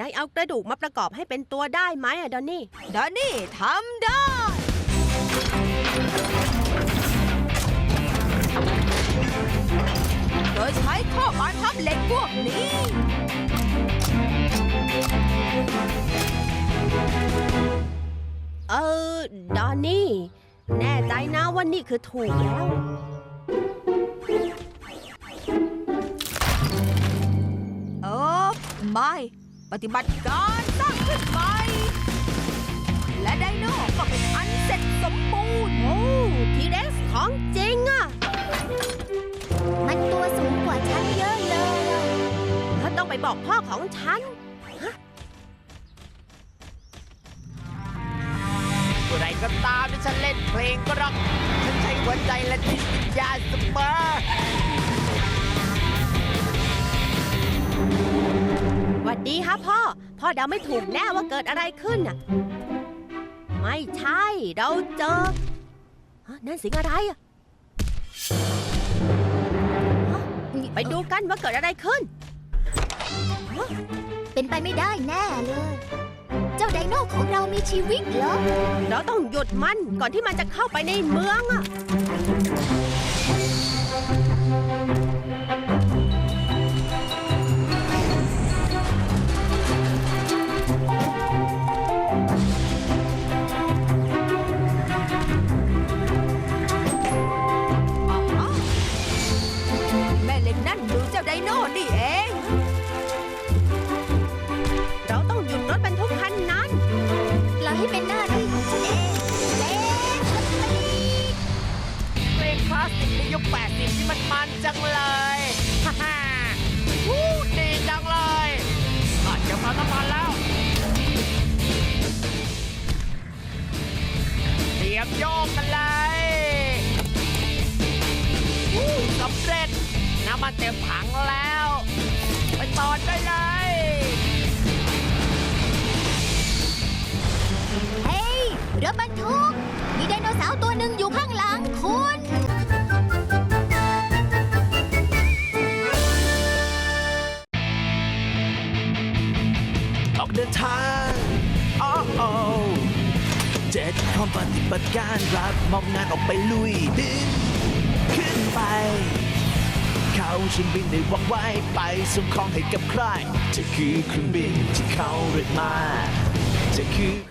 นายเอากระดูกมาประกอบให้เป็นตัวได้ไหมอะดอนนี่ ดอนนี่ทำได้ โดยใช้ข้อบังคับเหล็กพวกนี้ เออ ดอนนี่ แน่ใจนะว่านี่คือถูกแล้วเออไม่ ฏิบัติการสร้างขึ้นใหม่และไดโน่ก็เป็นอันเสร็จสมบูรณ์โอ้ทีเร็กซ์ของจริงอะมันตัวสูงกว่าฉันเยอะเลยอะถ้าต้องไปบอกพ่อของฉันเมื่อไรก็ตามที่ฉันเล่นเพลงก็ร็อกฉันใช้หัวใจและจิตวิญญาณ ดดีครับพ่อ พ่อเดาไม่ถูกแน่ว่าเกิดอะไรขึ้นน่ะ ไม่ใช่ เราเจอฮะนั่นเสิงอะไรอะฮะไปดูกันว่าเกิดอะไรขึ้น เป็นไปไม่ได้แน่เลย เจ้าไดโน่ของเรามีชีวิตเหรอ เราต้องหยุดมันก่อนที่มันจะเข้าไปในเมืองอะ คลาสสิกในยุค80 ที่มันมันจังเลยฮ่าฮ่าวู้ดีจังเลยอาจจะมาน้ำมันแล้ว เตรียมโยกกันเลยวู้สำเร็จ น้ำมันเต็มถังแล้ว ไปต่อได้เลยเฮ้ยรถบรรทุกมีไดโนเสาร์ตัวหนึ่งอยู่ข้าง เดินทางอ้โอเจ็ดพร้อมปฏิบัติการรับมอบงานออกไปลุยดินขึ้นไป เขาชิงบินได้ว่องไว้ไปส่งของให้กับใครจะคือเครื่องบินที่เขาเรียกมาจะคือ